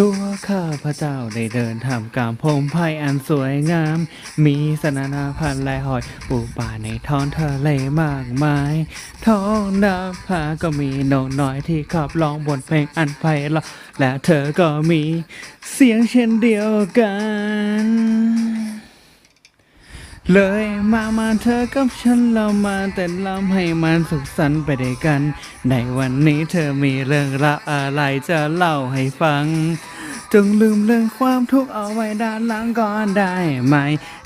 ตัวข้าพระเจ้าได้เดินทำกามพงไพ่อันสวยงาม มีสนานาพันธุ์และหอย ปูป่าในท้องทะเลมากมาย ท้องนาผาก็มีนกน้อยที่ขับร้องบทเพลงอันไพเราะและเธอก็มีเสียงเช่นเดียวกัน เลยมามาเธอกับฉันเรามาเต้นรำให้มันสุขสันต์ไปด้วยกัน ในวันนี้เธอมีเรื่องราวอะไรจะเล่าให้ฟัง จงลืมเรื่องความทุกข์เอาไว้ด้านหลังก่อนได้ไหม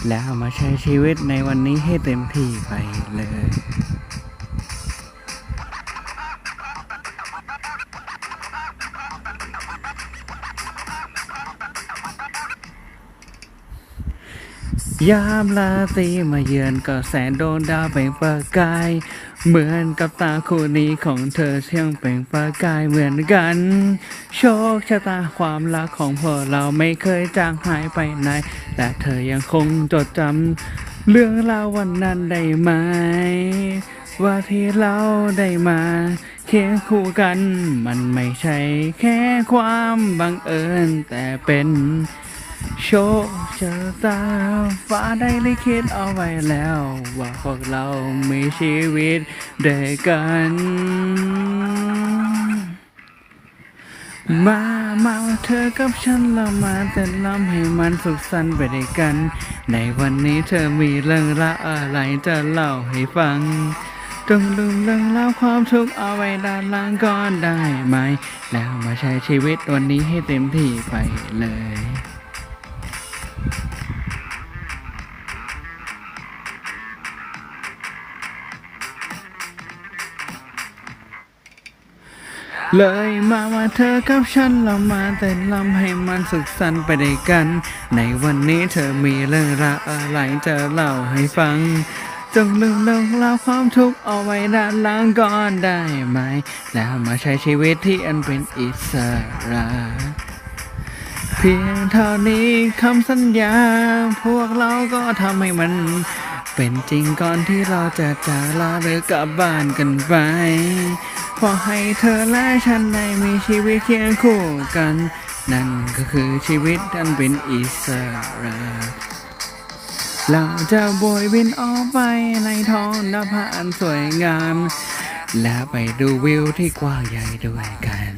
แล้วมาใช้ชีวิตในวันนี้ให้เต็มที่ไปเลย ยามลาตรีมาเยือนก็แสนโดนดาวเปล่งประกาย เหมือนกับตาคู่นี้ของเธอเชี่ยงเปล่งประกายเหมือนกัน โชคชะตาความรักของพวกเราไม่เคยจางหายไปไหน และเธอยังคงจดจำเรื่องราววันนั้นได้ไหม ว่าที่เราได้มาเคียงคู่กัน มันไม่ใช่แค่ความบังเอิญแต่เป็นโชค ชะตาฟ้าได้ลิขิตเอาไว้แล้ว ว่าพวกเรามีชีวิตด้วยกัน มามาเธอกับฉันเรามาเต้นรำให้มันสุขสันต์ไปด้วยกัน ในวันนี้เธอมีเรื่องราวอะไรจะเล่าให้ฟังจงลืมเรื่องราวความทุกข์เอาไว้ด้านหล่างก่อนได้ไหม แล้วมาใช้ชีวิตวันนี้ให้เต็มที่ไปเลย เลยมาว่าเธอกับฉันเรามาแต่นลำให้มันสุขสันต์ไปด้วยกัน ในวันนี้เธอมีเรื่องราวอะไรจะเล่าให้ฟัง จงลืมเรื่องราวความทุกข์เอาไว้ด้านหล่างก่อนได้ไหม แล้วมาใช้ชีวิตที่อันเป็นอิสระเพียงเท่านี้คำสัญญา พวกเราก็ทำให้มันเป็นจริงก่อนที่เราจะจากลาหรือกลับบ้านกันไป ขอให้เธอและฉันได้มีชีวิตเคียงคู่กัน นั่นก็คือชีวิตอันเป็นอิสระ เราจะโบยบินออกไปในท้องนภาอันสวยงาม และไปดูวิวที่กว้างใหญ่ด้วยกัน